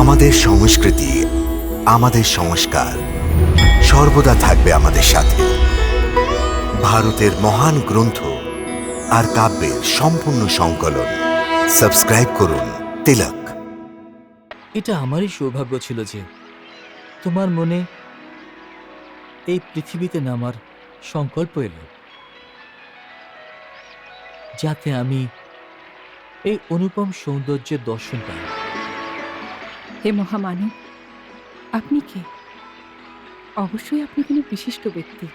আমাদের সংস্কৃতি, আমাদের সংস্কার সর্বদা থাকবে আমাদের সাথে। ভারতের মহান গ্রন্থ আর কাব্যের সম্পূর্ণ সংকলন। সাবস্ক্রাইব করুন তিলক। এটা আমারই সৌভাগ্য ছিল যে তোমার মনে এই পৃথিবীতে নামার সংকল্প এলো। যাতে আমি এই অনুপম সৌন্দর্যের দর্শন পাই। হে মহামানব, আপনি কে? অবশ্যই আপনি কোনো বিশিষ্ট ব্যক্তি।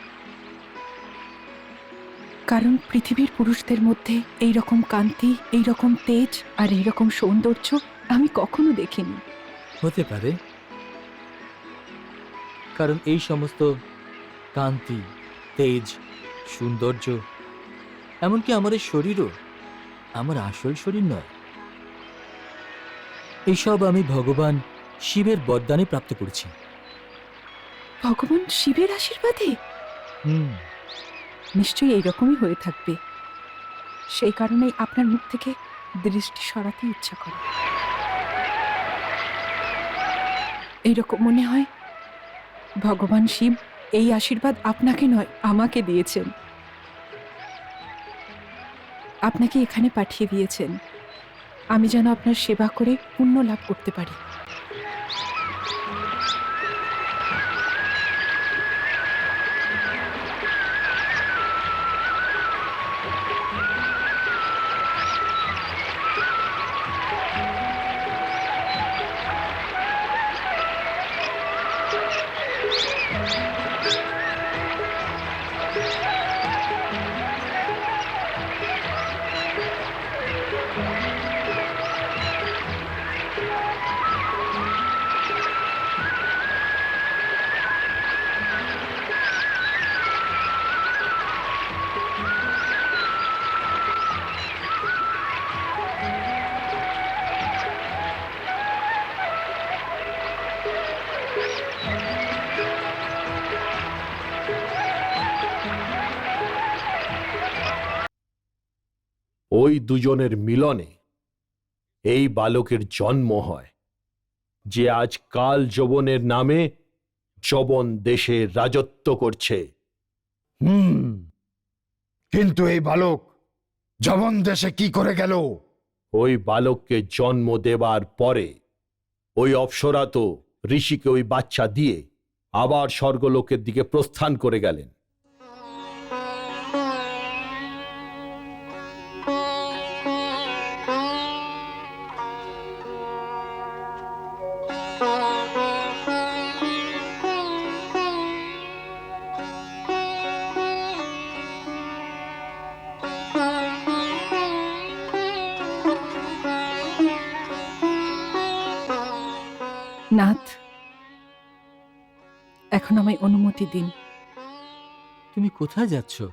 কারণ পৃথিবীর পুরুষদের মধ্যে এই রকম কান্তি এই রকম তেজ আর এই রকম সৌন্দর্য আমি কখনো দেখিনি। হতে পারে। কারণ এই সমস্ত কান্তি তেজ, সৌন্দর্য, এমনকি আমাদের শরীরও, আমার আসল শরীর নয়। এইসব আমি ভগবান শিবের বরদানে প্রাপ্ত করেছি। ভগবান শিবের আশীর্বাদে? হুম। নিশ্চয়ই এইরকমই হয়ে থাকবে। সেই কারণেই আপনার মুখ থেকে দৃষ্টি সরাতে ইচ্ছা করে। এইরকম মনে হয় ভগবান শিব এই আশীর্বাদ আপনাকে নয় আমাকে দিয়েছেন। আপনাকে এখানে পাঠিয়ে দিয়েছেন। আমি যেন আপনার সেবা করে পুণ্য লাভ করতে পারি। ওই দুজনের মিলনে এই বালকের জন্ম হয় যে আজ কাল যবনের নামে যবন দেশে রাজত্ব করছে। হুম কিন্তু এই বালক যবন দেশে কি করে গেল? ওই বালককে জন্ম দেবার পরে ওই অপ্সরা তো ঋষিকে ওই বাচ্চা দিয়ে আবার স্বর্গলোকের দিকে প্রস্থান করে গেলেন। নাথ এখন আমায় অনুমতি দিন। তুমি কোথায় যাচ্ছ?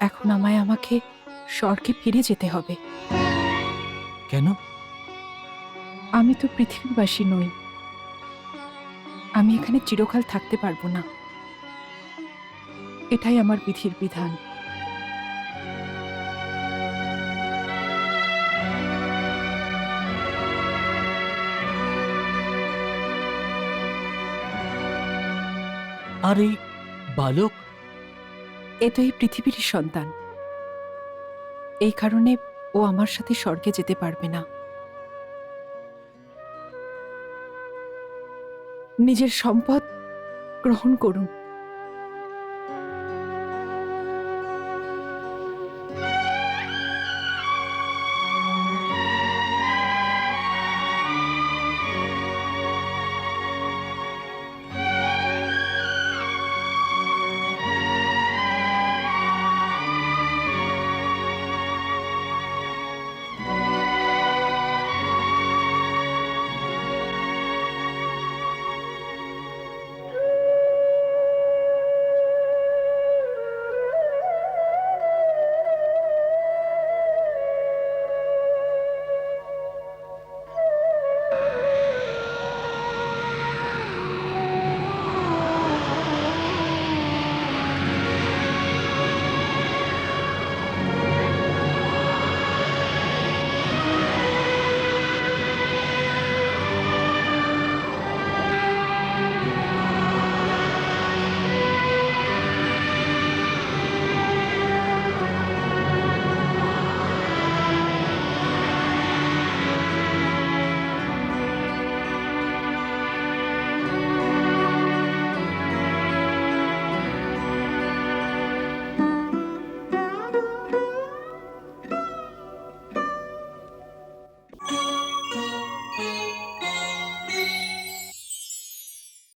এখন আমায় আমাকে স্বর্গে ফিরে যেতে হবে। কেন? আমি তো পৃথিবীবাসী নই। আমি এখানে চিরকাল থাকতে পারব না। এটাই আমার বিধির বিধান। আর এই বালক? এ তো এই পৃথিবীরই সন্তান। এই কারণে ও আমার সাথে স্বর্গে যেতে পারবে না। নিজের সম্পদ গ্রহণ করুন।